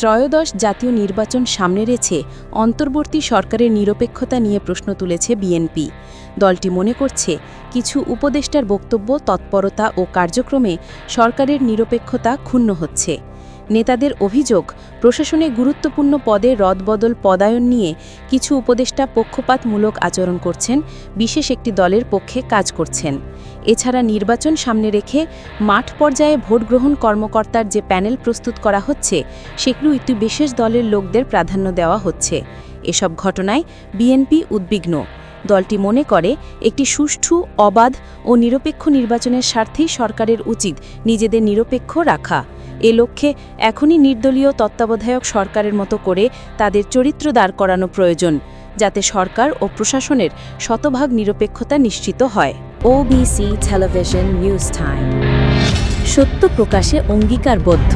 ত্রয়োদশ জাতীয় নির্বাচন সামনে রেখে অন্তর্বর্তী সরকারের নিরপেক্ষতা নিয়ে প্রশ্ন তুলেছে বিএনপি। দলটি মনে করছে, কিছু উপদেষ্টার বক্তব্য তৎপরতা ও কার্যক্রমে সরকারের নিরপেক্ষতা ক্ষুণ্ণ হচ্ছে। নেতাদের অভিযোগ, প্রশাসনে গুরুত্বপূর্ণ পদে রদবদল পদায়ন নিয়ে কিছু উপদেষ্টা পক্ষপাতমূলক আচরণ করছেন, বিশেষ একটি দলের পক্ষে কাজ করছেন। এছাড়া নির্বাচন সামনে রেখে মাঠ পর্যায়ে ভোটগ্রহণ কর্মকর্তার যে প্যানেল প্রস্তুত করা হচ্ছে, সেগুলো একটি বিশেষ দলের লোকদের প্রাধান্য দেওয়া হচ্ছে। এসব ঘটনায় বিএনপি উদ্বিগ্ন। দলটি মনে করে, একটি সুষ্ঠু, অবাধ ও নিরপেক্ষ নির্বাচনের স্বার্থেই সরকারের উচিত নিজেদের নিরপেক্ষ রাখা। এ লক্ষ্যে এখনই নির্দলীয় তত্ত্বাবধায়ক সরকারের মতো করে তাদের চরিত্র দাঁড় করানো প্রয়োজন, যাতে সরকার ও প্রশাসনের শতভাগ নিরপেক্ষতা নিশ্চিত হয়। ওবিসি টেলিভিশন নিউজ টাইম সত্য প্রকাশে অঙ্গীকারবদ্ধ।